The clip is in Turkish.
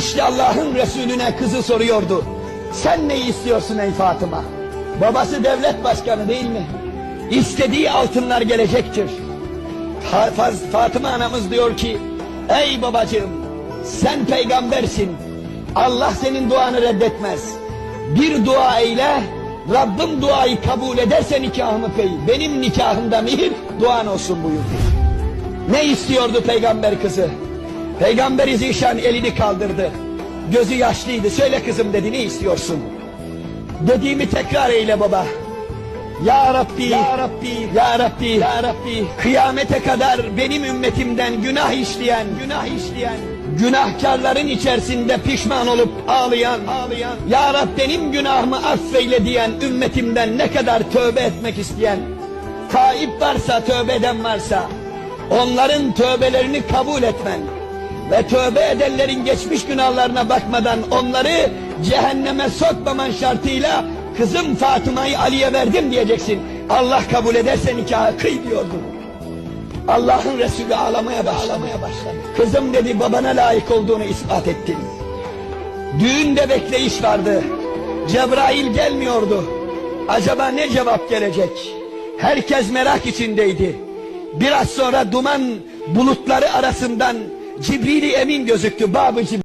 İşte Allah'ın Resulüne kızı soruyordu. Sen ne istiyorsun ey Fatıma? Babası devlet başkanı değil mi? İstediği altınlar gelecektir. Fatıma anamız diyor ki, ey babacığım sen peygambersin. Allah senin duanı reddetmez. Bir dua eyle, Rabbim duayı kabul ederse nikahımı kıy. Benim nikahımda mihir duan olsun buyurdu. Ne istiyordu peygamber kızı? Peygamber Zişan elini kaldırdı. Gözü yaşlıydı. Söyle kızım dedi ne istiyorsun? Dediğimi tekrar eyle baba. Ya Rabbi, Ya Rabbi, Ya Rabbi, Ya Rabbi. Kıyamete kadar benim ümmetimden günah işleyen, günah işleyen, günahkarların içerisinde pişman olup ağlayan, ağlayan, Ya Rab benim günahımı affeyle diyen ümmetimden ne kadar tövbe etmek isteyen, taip varsa, tövbe eden varsa, onların tövbelerini kabul etmen ve tövbe edenlerin geçmiş günahlarına bakmadan onları cehenneme sokmaman şartıyla kızım Fatıma'yı Ali'ye verdim diyeceksin. Allah kabul ederse nikahı kıy diyordu. Allah'ın Resulü ağlamaya başladı. Kızım dedi babana layık olduğunu ispat ettin. Düğünde bekleyiş vardı. Cebrail gelmiyordu. Acaba ne cevap gelecek? Herkes merak içindeydi. Biraz sonra duman bulutları arasından Cibril-i Emin gözüktü. Babı Cibril.